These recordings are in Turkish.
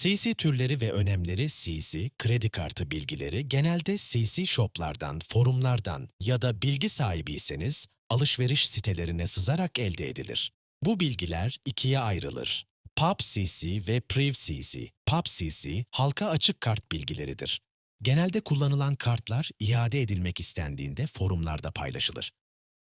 CC türleri ve önemleri CC, kredi kartı bilgileri genelde CC shoplardan, forumlardan ya da bilgi sahibiyseniz alışveriş sitelerine sızarak elde edilir. Bu bilgiler ikiye ayrılır. Pub CC ve Priv CC. Pub CC, halka açık kart bilgileridir. Genelde kullanılan kartlar iade edilmek istendiğinde forumlarda paylaşılır.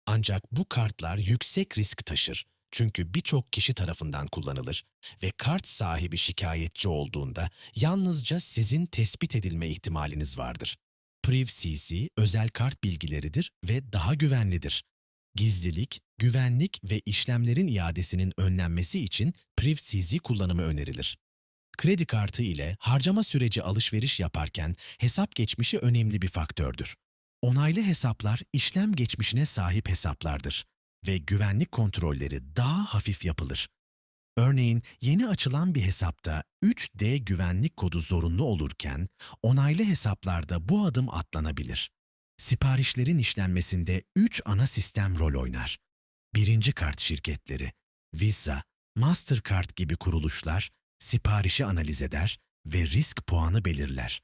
Ancak bu kartlar yüksek risk taşır. Çünkü birçok kişi tarafından kullanılır ve kart sahibi şikayetçi olduğunda yalnızca sizin tespit edilme ihtimaliniz vardır. Priv CC özel kart bilgileridir ve daha güvenlidir. Gizlilik, güvenlik ve işlemlerin iadesinin önlenmesi için Priv CC kullanımı önerilir. Kredi kartı ile harcama süreci alışveriş yaparken hesap geçmişi önemli bir faktördür. Onaylı hesaplar işlem geçmişine sahip hesaplardır ve güvenlik kontrolleri daha hafif yapılır. Örneğin yeni açılan bir hesapta 3D güvenlik kodu zorunlu olurken onaylı hesaplarda bu adım atlanabilir. Siparişlerin işlenmesinde 3 ana sistem rol oynar. Birinci kart şirketleri, Visa, Mastercard gibi kuruluşlar siparişi analiz eder ve risk puanı belirler.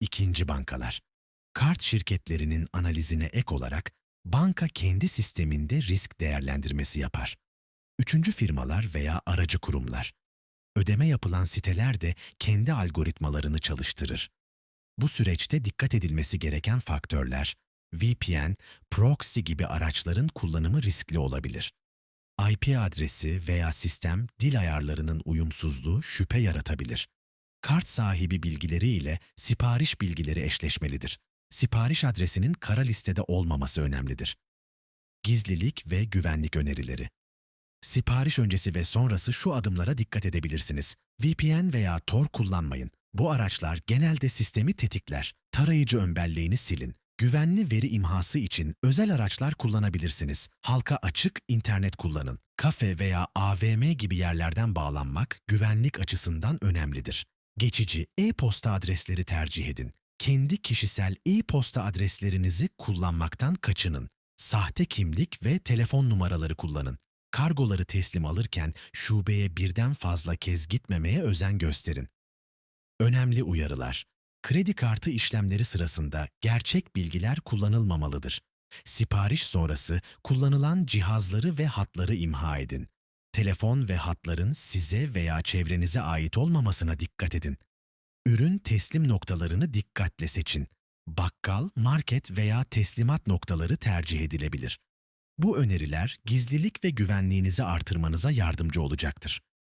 İkinci bankalar, kart şirketlerinin analizine ek olarak banka kendi sisteminde risk değerlendirmesi yapar. Üçüncü firmalar veya aracı kurumlar. Ödeme yapılan siteler de kendi algoritmalarını çalıştırır. Bu süreçte dikkat edilmesi gereken faktörler, VPN, proxy gibi araçların kullanımı riskli olabilir. IP adresi veya sistem dil ayarlarının uyumsuzluğu şüphe yaratabilir. Kart sahibi bilgileri ile sipariş bilgileri eşleşmelidir. Sipariş adresinin kara listede olmaması önemlidir. Gizlilik ve güvenlik önerileri. Sipariş öncesi ve sonrası şu adımlara dikkat edebilirsiniz. VPN veya Tor kullanmayın. Bu araçlar genelde sistemi tetikler. Tarayıcı ön belleğini silin. Güvenli veri imhası için özel araçlar kullanabilirsiniz. Halka açık internet kullanın. Kafe veya AVM gibi yerlerden bağlanmak güvenlik açısından önemlidir. Geçici e-posta adresleri tercih edin. Kendi kişisel e-posta adreslerinizi kullanmaktan kaçının. Sahte kimlik ve telefon numaraları kullanın. Kargoları teslim alırken şubeye birden fazla kez gitmemeye özen gösterin. Önemli uyarılar. Kredi kartı işlemleri sırasında gerçek bilgiler kullanılmamalıdır. Sipariş sonrası kullanılan cihazları ve hatları imha edin. Telefon ve hatların size veya çevrenize ait olmamasına dikkat edin. Ürün teslim noktalarını dikkatle seçin. Bakkal, market veya teslimat noktaları tercih edilebilir. Bu öneriler gizlilik ve güvenliğinizi artırmanıza yardımcı olacaktır.